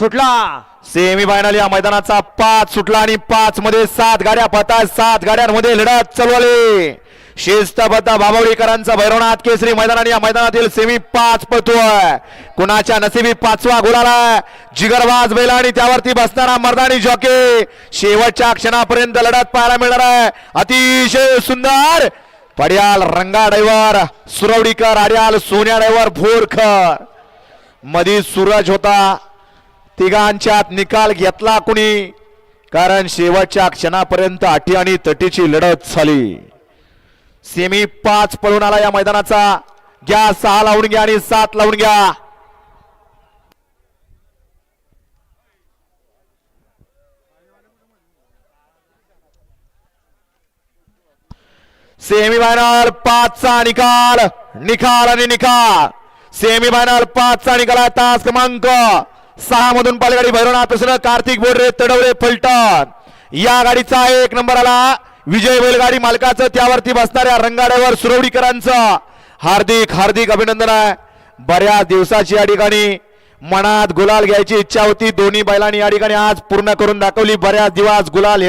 सुटला. Semi final या मैदानाचा पाच सुटला आणि पाच मध्ये सात गाड्या पता सात गाड्यांमध्ये लढत चालवली शिस्तबद्ध भाबवडीकरांचा भैरवनाथ केसरी मैदान आणि या मैदानातील सेमी पाच पळतोय. कुणाच्या नसिबी पाचवा गुलाला? जिगरबाज बैला आणि त्यावरती बसणारा मर्दानी जॉके शेवटच्या क्षणापर्यंत लढत पाहायला मिळणार आहे. अतिशय सुंदर. पड्याल रंगा ड्रायव्हर सुरवडीकर आड्याल सोन्या ड्रायव्हर भोरकर मधी सूरज होता. तिघांच्यात निकाल घेतला कुणी? कारण शेवटच्या क्षणापर्यंत अटी आणि तटीची लढत झाली. सेमी पाच पळून आला या मैदानाचा. घ्या सहा लावून घ्या आणि सात लावून घ्या. सेमी फायनल पाचचा निकाल. निकाल आणि निकाल सेमीफायनल पाचचा निकाल आहे तास क्रमांक सहा मधून पालगाडी भैरवनाथ प्रसन्न कार्तिक बोर्डे तडवरे फलटण. या गाडीचा एक नंबर आला. विजय बैलगाडी मालकाचं त्यावरती बसणाऱ्या रंगाड्यावर सुरवडीकरांचं. हार्दिक हार्दिक अभिनंदन आहे. बऱ्याच दिवसाची या ठिकाणी मनात गुलाल घ्यायची इच्छा होती. दोन्ही बैलांनी या ठिकाणी आज पूर्ण करून दाखवली. बऱ्याच दिवस गुलाल हे